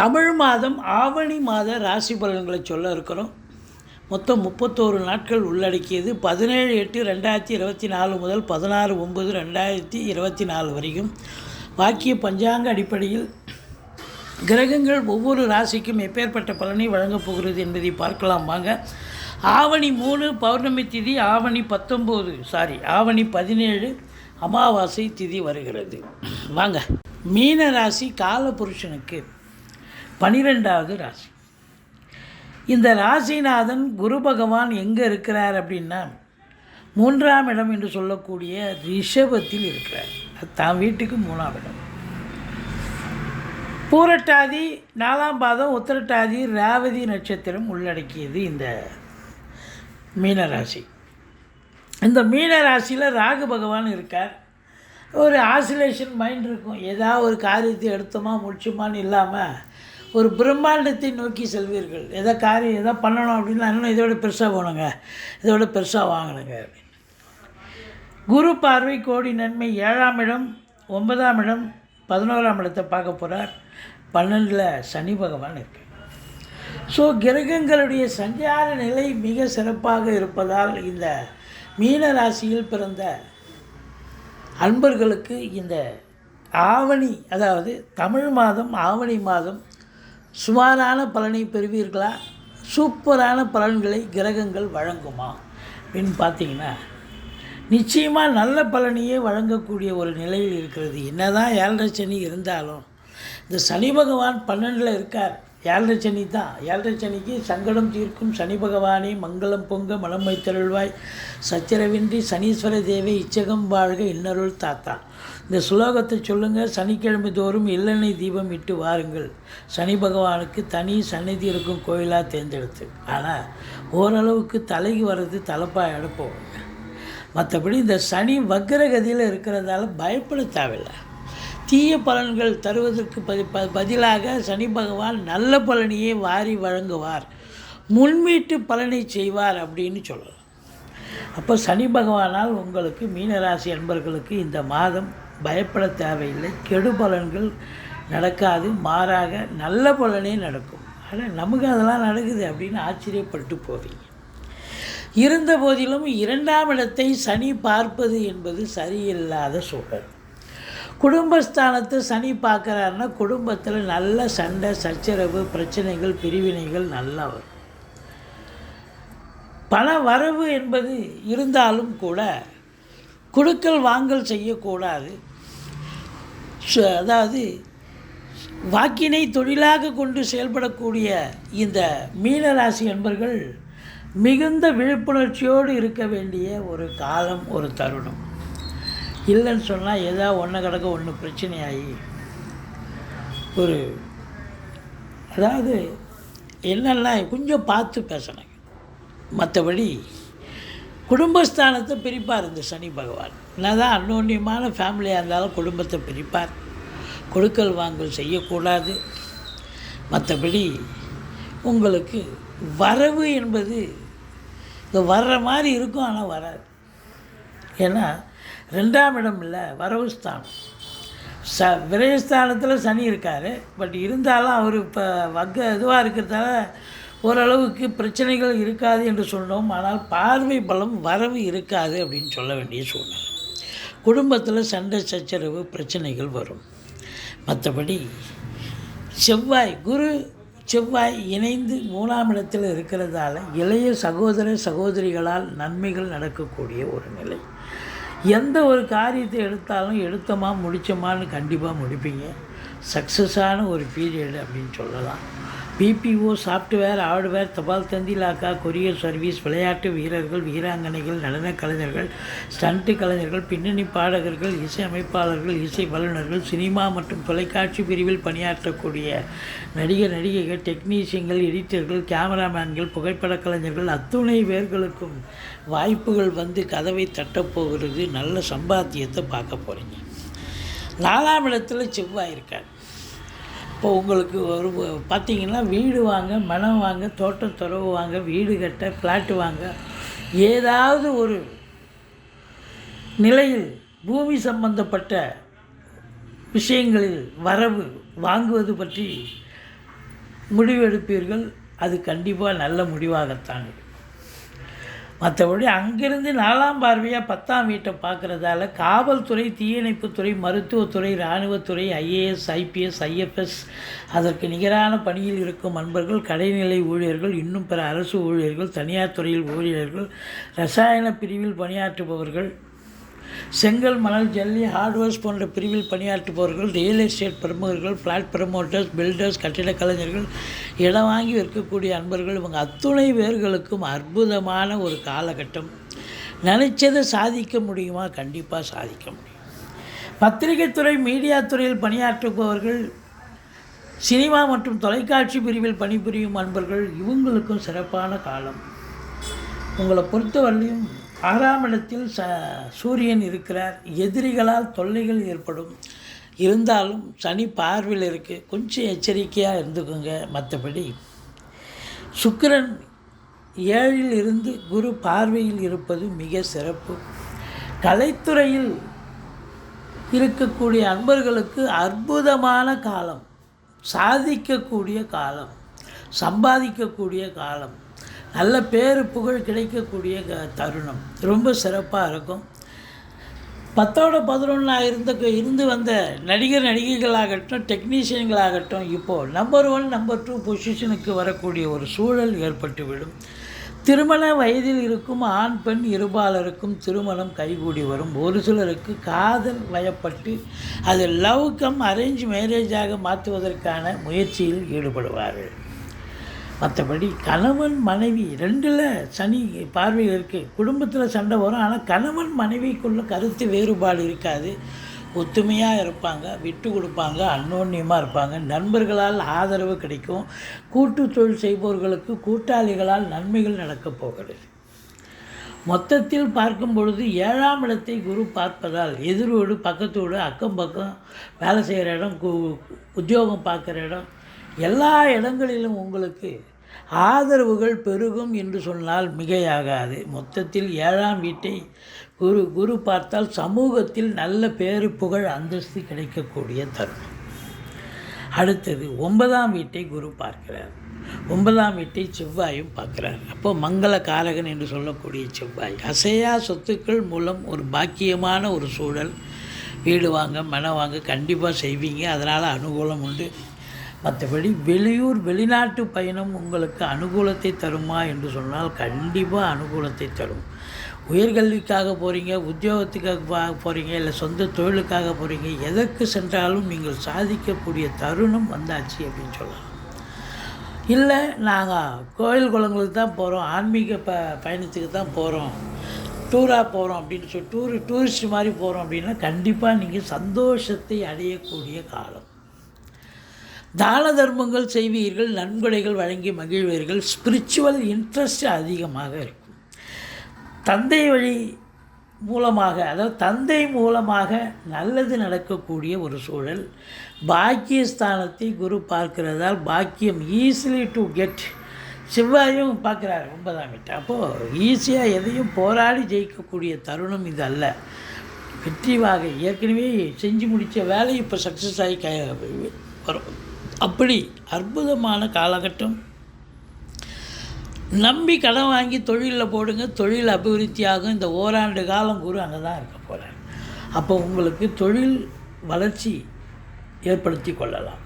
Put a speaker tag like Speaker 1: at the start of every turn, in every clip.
Speaker 1: தமிழ் மாதம் ஆவணி மாத ராசி பலன்களை சொல்ல இருக்கிறோம். மொத்தம் முப்பத்தோரு நாட்கள் உள்ளடக்கியது. பதினேழு எட்டு ரெண்டாயிரத்தி இருபத்தி நாலு முதல் பதினாறு ஒம்பது ரெண்டாயிரத்தி இருபத்தி நாலு வரைக்கும் வாக்கிய பஞ்சாங்க அடிப்படையில் கிரகங்கள் ஒவ்வொரு ராசிக்கும் எப்பேற்பட்ட பலனை வழங்கப் போகிறது என்பதை பார்க்கலாம் வாங்க. ஆவணி மூணு பௌர்ணமி திதி ஆவணி பத்தொம்போது சாரி ஆவணி பதினேழு அமாவாசை திதி வருகிறது. வாங்க. மீன ராசி காலபுருஷனுக்கு பனிரெண்டாவது ராசி. இந்த ராசிநாதன் குரு பகவான் எங்கே இருக்கிறார் அப்படின்னா மூன்றாம் இடம் என்று சொல்லக்கூடிய ரிஷபத்தில் இருக்கிறார். அது தான் வீட்டுக்கு மூணாம் இடம். பூரட்டாதி நாலாம் பாதம் உத்திரட்டாதி ராவதி நட்சத்திரம் உள்ளடக்கியது இந்த மீனராசி இந்த மீனராசியில் ராகு பகவான் இருக்கார். ஒரு ஆசிலேஷன் மைண்ட் இருக்கும். ஏதாவது ஒரு காரியத்தை எடுத்தோமா முடிச்சோமான்னு இல்லாமல் ஒரு பிரம்மாண்டத்தை நோக்கி செல்வீர்கள். எதை காரியம் எதை பண்ணணும் அப்படின்னா இன்னும் இதோட பெருசாக போகணுங்க. இதோட பெருசாக வாங்கணுங்க அப்படின்னு குரு பார்வை கோடி நன்மை ஏழாம் இடம் ஒன்பதாம் இடம் பதினோராம் இடத்தை பார்க்க போகிறார் பன்னெண்டில் சனி பகவான் இருக்கு. ஸோ கிரகங்களுடைய சஞ்சார நிலை மிக சிறப்பாக இருப்பதால் இந்த மீன ராசியில் பிறந்த அன்பர்களுக்கு இந்த ஆவணி அதாவது தமிழ் மாதம் ஆவணி மாதம் சுமாரான பலனை பெறுவீர்களா? சூப்பரான பலன்களை கிரகங்கள் வழங்குமா? அப்படின்னு பார்த்தீங்கன்னா நிச்சயமாக நல்ல பலனையே வழங்கக்கூடிய ஒரு நிலையில் இருக்கிறது. என்னதான் ஏழரை சனி இருந்தாலும் இந்த சனி பகவான் பன்னெண்டில் இருக்கார். ஏழரை சனி தான். ஏழரை சனிக்கு சங்கடம் தீர்க்கும் சனி பகவானே மங்களம் பொங்க மனம் வைத்தருள்வாய். சச்சரவின்றி சனீஸ்வர தேவை இச்சகம் வாழ்க இன்னருள் தாத்தா. இந்த சுலோகத்தை சொல்லுங்கள் சனிக்கிழமை தோறும் எள்ளெண்ணெய் தீபம் இட்டு வாருங்கள். சனி பகவானுக்கு தனி சந்நிதி இருக்கும் கோயிலாக தேர்ந்தெடுத்து. ஆனால் ஓரளவுக்கு தலைக்கு வர்றது தலைப்பாக எடுப்போம் மற்றபடி இந்த சனி வக்ரகதியில் இருக்கிறதால பயப்பட தேவையில்லை. தீய பலன்கள் தருவதற்கு பதி ப பதிலாக சனி பகவான் நல்ல பலனையே வாரி வழங்குவார். முன்மீட்டு பலனை செய்வார் அப்படின்னு சொல்லலாம். அப்போ சனி பகவானால் உங்களுக்கு மீனராசி அன்பர்களுக்கு இந்த மாதம் பயப்பட தேவையில்லை. கெடு பலன்கள் நடக்காது. மாறாக நல்ல பலனே நடக்கும். ஆனால் நமக்கு அதெல்லாம் நடக்குது அப்படின்னு ஆச்சரியப்பட்டு போவீங்க. இருந்த போதிலும் இரண்டாம் இடத்தை சனி பார்ப்பது என்பது சரியில்லாத சூழல். குடும்பஸ்தானத்தை சனி பார்க்குறாருன்னா குடும்பத்தில் நல்ல சண்டை சச்சரவு பிரச்சனைகள் பிரிவினைகள் நல்லா வரும். பண வரவு என்பது இருந்தாலும் கூட குடுக்கல் வாங்கல் செய்யக்கூடாது. அதாவது வாக்கினை தொழிலாக கொண்டு செயல்படக்கூடிய இந்த மீனராசி என்பர்கள் மிகுந்த விழிப்புணர்ச்சியோடு இருக்க வேண்டிய ஒரு காலம் ஒரு தருணம். இல்லைன்னு சொன்னால் ஏதோ ஒன்று கிடக்க ஒன்று பிரச்சனையாகி ஒரு அதாவது என்னென்னா கொஞ்சம் பார்த்து பேசணும். மற்றபடி குடும்பஸ்தானத்தை பிரிப்பார் இந்த சனி பகவான். என்னதான் அன்னோன்யமான ஃபேமிலியாக இருந்தாலும் குடும்பத்தை பிரிப்பார். கொடுக்கல் வாங்கல் செய்யக்கூடாது. மற்றபடி உங்களுக்கு வரவு என்பது இது வர்ற மாதிரி இருக்கும் ஆனால் வராது. ஏன்னா ரெண்டாம் இடம் இல்லை வரவு ஸ்தானம். ச விரயஸ்தானத்தில் சனி இருக்கார். பட் இருந்தாலும் அவர் இப்போ வக்க இதுவாக இருக்கிறதால ஓரளவுக்கு பிரச்சனைகள் இருக்காது என்று சொன்னோம். ஆனால் பார்வை பலம் வரவு இருக்காது அப்படின்னு சொல்ல வேண்டிய சூழ்நிலை. குடும்பத்தில் சண்டை சச்சரவு பிரச்சனைகள் வரும். மற்றபடி செவ்வாய் குரு செவ்வாய் இணைந்து மூணாம் இடத்தில் இருக்கிறதால இளைய சகோதர சகோதரிகளால் நன்மைகள் நடக்கக்கூடிய ஒரு நிலை. எந்த ஒரு காரியத்தை எடுத்தாலும் எடுத்தோமா முடித்தோமான்னு கண்டிப்பாக முடிப்பீங்க. சக்ஸஸான ஒரு பீரியடு அப்படின்னு சொல்லலாம். பிபிஓ சாஃப்ட்வேர் ஹார்ட்வேர் தபால் தந்தி லாக்கா கொரியர் சர்வீஸ் விளையாட்டு வீரர்கள் வீராங்கனைகள் நடனக் கலைஞர்கள் ஸ்டண்ட்டு கலைஞர்கள் பின்னணி பாடகர்கள் இசை அமைப்பாளர்கள் இசை வல்லுநர்கள் சினிமா மற்றும் தொலைக்காட்சி பிரிவில் பணியாற்றக்கூடிய நடிகர் நடிகைகள் டெக்னீஷியன்கள் எடிட்டர்கள் கேமராமேன்கள் புகைப்படக் கலைஞர்கள் அத்துணை பேர்களுக்கும் வாய்ப்புகள் வந்து கதவை தட்டப்போகிறது நல்ல சம்பாத்தியத்தை பார்க்க போகிறீங்க நாலாம் இடத்துல செவ்வாய் இருக்கார். இப்போ உங்களுக்கு ஒரு பார்த்தீங்கன்னா வீடு வாங்க மனம் வாங்க தோட்டம் துறவு வாங்க வீடு கட்ட ஃப்ளாட்டு வாங்க ஏதாவது ஒரு நிலையில் பூமி சம்பந்தப்பட்ட விஷயங்களில் வரவு வாங்குவது பற்றி முடிவெடுப்பீர்கள். அது கண்டிப்பாக நல்ல முடிவாகத்தான். இருக்கும் மற்றபடி அங்கிருந்து நாலாம் பார்வையாக பத்தாம் வீட்டை பார்க்குறதால காவல்துறை தீயணைப்புத்துறை மருத்துவத்துறை இராணுவத்துறை ஐஏஎஸ் ஐபிஎஸ் ஐஎஃப்எஸ் அதற்கு நிகரான பணியில் இருக்கும் அன்பர்கள் கடைநிலை ஊழியர்கள் இன்னும் பிற அரசு ஊழியர்கள் தனியார் துறையில் ஊழியர்கள் ரசாயன பிரிவில் பணியாற்றுபவர்கள் செங்கல் மணல் ஜல்லி ஹார்ட்வேர்ஸ் போன்ற பிரிவில் பணியாற்றுபவர்கள் ரியல் எஸ்டேட் பிரமுகர்கள் ஃப்ளாட் ப்ரமோட்டர்ஸ் பில்டர்ஸ் கட்டிடக் கலைஞர்கள் இடம் வாங்கி விற்கக்கூடிய அன்பர்கள் இவங்க அத்துணை பேர்களுக்கும் அற்புதமான ஒரு காலகட்டம். நினைச்சதை சாதிக்க முடியுமா? கண்டிப்பாக சாதிக்க முடியும். பத்திரிகைத்துறை மீடியா துறையில் பணியாற்றுபவர்கள் சினிமா மற்றும் தொலைக்காட்சி பிரிவில் பணிபுரியும் அன்பர்கள் இவங்களுக்கும் சிறப்பான காலம். உங்களை பொறுத்தவரையும் ஆறாம் இடத்தில் ச சூரியன் இருக்கிறார். எதிரிகளால் தொல்லைகள் ஏற்படும். இருந்தாலும் சனி பார்வையில் இருக்குது கொஞ்சம் எச்சரிக்கையாக இருந்துக்கோங்க மற்றபடி சுக்கிரன் ஏழில் இருந்து குரு பார்வையில் இருப்பது மிக சிறப்பு. கலைத்துறையில் இருக்கக்கூடிய அன்பர்களுக்கு அற்புதமான காலம். சாதிக்கக்கூடிய காலம். சம்பாதிக்கக்கூடிய காலம். நல்ல பேர் புகழ் கிடைக்கக்கூடிய க- தருணம். ரொம்ப சிறப்பாக இருக்கும். பத்தோட பதினொன்றா இருந்த இருந்து வந்த நடிகர் நடிகைகளாகட்டும் டெக்னீஷியன்களாகட்டும் இப்போது நம்பர் ஒன் நம்பர் டூ பொசிஷனுக்கு வரக்கூடிய ஒரு சூழல் ஏற்பட்டுவிடும். திருமண வயதில் இருக்கும் ஆண் பெண் இருபாலருக்கும் திருமணம் கைகூடி வரும். ஒரு சிலருக்கு காதல் வயப்பட்டு அது லவ் கம் அரேஞ்ச் மேரேஜாக மாற்றுவதற்கான முயற்சியில் ஈடுபடுவார்கள். மற்றபடி கணவன் மனைவி ரெண்டில் சனி பார்வையில் இருக்குது குடும்பத்தில் சண்டை வரும். ஆனால் கணவன் மனைவிக்குள்ள கருத்து வேறுபாடு இருக்காது. ஒத்துமையாக இருப்பாங்க விட்டு கொடுப்பாங்க அன்னோன்யமாக இருப்பாங்க. நண்பர்களால் ஆதரவு கிடைக்கும். கூட்டு தொழில் செய்பவர்களுக்கு கூட்டாளிகளால் நன்மைகள் நடக்கப் போகிறது. மொத்தத்தில் பார்க்கும் பொழுது ஏழாம் இடத்தை குரு பார்ப்பதால் எதிரோடு பக்கத்தோடு அக்கம் பக்கம் வேலை செய்கிற இடம் கு- உத்தியோகம் பார்க்குற இடம் எல்லா இடங்களிலும் உங்களுக்கு ஆதரவுகள் பெருகும் என்று சொன்னால் மிகையாகாது. மொத்தத்தில் ஏழாம் வீட்டை குரு குரு பார்த்தால் சமூகத்தில் நல்ல பேரு புகழ் அந்தஸ்து கிடைக்கக்கூடிய தருணம். அடுத்தது ஒன்பதாம் வீட்டை குரு பார்க்கிறார். ஒன்பதாம் வீட்டை செவ்வாயும் பார்க்கிறார். அப்போ மங்கள காரகன் என்று சொல்லக்கூடிய செவ்வாய். அசையா சொத்துக்கள் மூலம் ஒரு பாக்கியமான ஒரு சூழல். வீடு வாங்க மனை வாங்க கண்டிப்பாக செய்வீங்க. அதனால் அனுகூலம் உண்டு. மற்றபடி வெளியூர் வெளிநாட்டு பயணம் உங்களுக்கு அனுகூலத்தை தருமா என்று சொன்னால் கண்டிப்பாக அனுகூலத்தை தரும். உயர்கல்விக்காக போகிறீங்க உத்தியோகத்துக்காக போகிறீங்க இல்லை சொந்த தொழிலுக்காக போகிறீங்க எதற்கு சென்றாலும் நீங்கள் சாதிக்கக்கூடிய தருணம் வந்தாச்சு அப்படின்னு சொல்லலாம். இல்லை நாங்கள் கோயில் குளங்களுக்கு தான் போகிறோம் ஆன்மீக ப பயணத்துக்கு தான் போகிறோம் டூராக போகிறோம் அப்படின்னு சொல்லி டூர் டூரிஸ்ட் மாதிரி போகிறோம் அப்படின்னா கண்டிப்பாக நீங்கள் சந்தோஷத்தை அடையக்கூடிய காலம். தான தர்மங்கள் செய்வீர்கள் நன்கொடைகள் வழங்கி மகிழ்வீர்கள். ஸ்பிரிச்சுவல் இன்ட்ரெஸ்ட் அதிகமாக இருக்கும். தந்தை வழி மூலமாக அதாவது தந்தை மூலமாக நல்லது நடக்கக்கூடிய ஒரு சூழல். பாக்கியஸ்தானத்தை குரு பார்க்கிறதால் பாக்கியம் ஈஸிலி டு கெட் செவ்வாயும் பார்க்குறாரு ஒன்பதாம் வீட்டு. அப்போது ஈஸியாக எதையும் போராடி ஜெயிக்கக்கூடிய தருணம் இது அல்ல. வெற்றிவாக ஏற்கனவே செஞ்சு முடித்த வேலை இப்போ சக்ஸஸ் ஆகி க வரும். அப்படி அற்புதமான காலகட்டம். நம்பி கடன் வாங்கி தொழிலில் போடுங்க தொழில் அபிவிருத்தியாகும். இந்த ஓராண்டு காலம் குரு அங்கே தான் இருக்க போகிறார் அப்போ உங்களுக்கு தொழில் வளர்ச்சி ஏற்படுத்தி கொள்ளலாம்.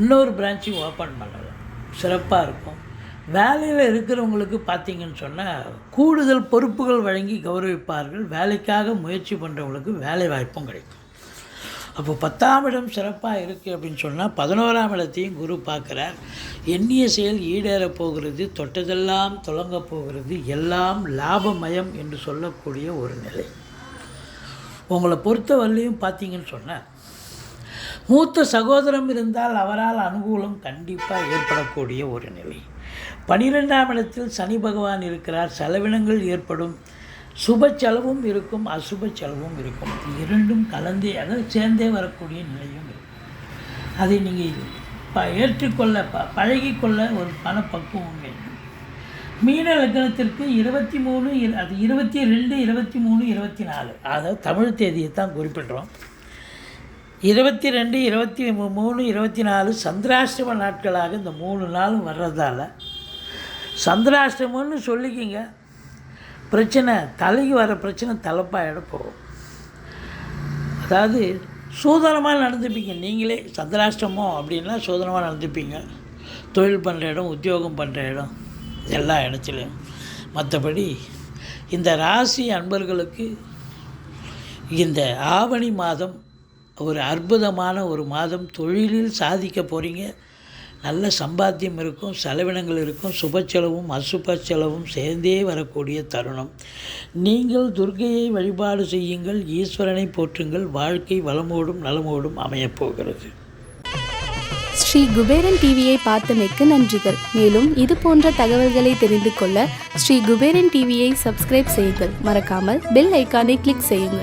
Speaker 1: இன்னொரு பிரான்ச்சு ஓப்பன் பண்ணலாம். சிறப்பாக இருக்கும். வேலையில் இருக்கிறவங்களுக்கு பார்த்தீங்கன்னு சொன்னால் கூடுதல் பொறுப்புகள் வழங்கி கௌரவிப்பார்கள். வேலைக்காக முயற்சி பண்ணுறவங்களுக்கு வேலை வாய்ப்பும் கிடைக்கும். அப்போ பத்தாம் இடம் சிறப்பாக இருக்குது அப்படின்னு சொன்னால் பதினோராம் இடத்தையும் குரு பார்க்குறார். எண்ணிய செயல் ஈடேறப் போகிறது தொட்டதெல்லாம் தொடங்கப் போகிறது எல்லாம் லாபமயம் என்று சொல்லக்கூடிய ஒரு நிலை. உங்களை பொறுத்த வரலையும் பார்த்தீங்கன்னு சொன்னால் மூத்த சகோதரம் இருந்தால் அவரால் அனுகூலம் கண்டிப்பாக ஏற்படக்கூடிய ஒரு நிலை. பனிரெண்டாம் இடத்தில் சனி பகவான் இருக்கிறார் செலவினங்கள் ஏற்படும் சுப செலவும் இருக்கும் அசுப செலவும் இருக்கும் இரண்டும் கலந்தே அதாவது சேர்ந்தே வரக்கூடிய நிலையும் இருக்கும் அதை நீங்கள் ப ஏற்றுக்கொள்ள ப பழகிக்கொள்ள ஒரு பணப்பக்குவம் வேண்டும். மீன லக்னத்திற்கு இருபத்தி மூணு இரு- அது இருபத்தி ரெண்டு இருபத்தி மூணு இருபத்தி நாலு. அதாவது தமிழ் தேதியை தான் குறிப்பிடுறோம். இருபத்தி ரெண்டு இருபத்தி மூ- மூணு இருபத்தி நாலு சந்திராஷ்டம நாட்களாக இந்த மூணு நாளும் வர்றதால சந்திராஷ்டமம்னு சொல்லிக்கிங்க. பிரச்சனை தலைக்கு வர பிரச்சனை தலைப்பாயிட போகும். அதாவது சூதனமாக நடந்துப்பீங்க. நீங்களே சந்திராஷ்டமோ அப்படின்னா சூதனமாக நடந்துப்பீங்க. தொழில் பண்ணுற இடம் உத்தியோகம் பண்ணுற இடம் எல்லா இடத்துலையும். மற்றபடி இந்த ராசி அன்பர்களுக்கு இந்த ஆவணி மாதம் ஒரு அற்புதமான ஒரு மாதம். தொழிலில் சாதிக்க போகிறீங்க நல்ல சம்பாத்தியம் இருக்கும் செலவினங்கள் இருக்கும் சுப செலவும் அசுப செலவும் சேர்ந்தே வரக்கூடிய தருணம். நீங்கள் துர்கையை வழிபாடு செய்யுங்கள் ஈஸ்வரனை போற்றுங்கள் வாழ்க்கை வளமோடும் நலமோடும் அமையப் போகிறது
Speaker 2: ஸ்ரீ குபேரன் டிவியை பார்த்தமைக்கு நன்றிகள். மேலும் இது போன்ற தகவல்களை தெரிந்து கொள்ள ஸ்ரீ குபேரன் டிவியை சப்ஸ்கிரைப் செய்யுங்கள். மறக்காமல் பெல் ஐக்கானை கிளிக் செய்யுங்கள்.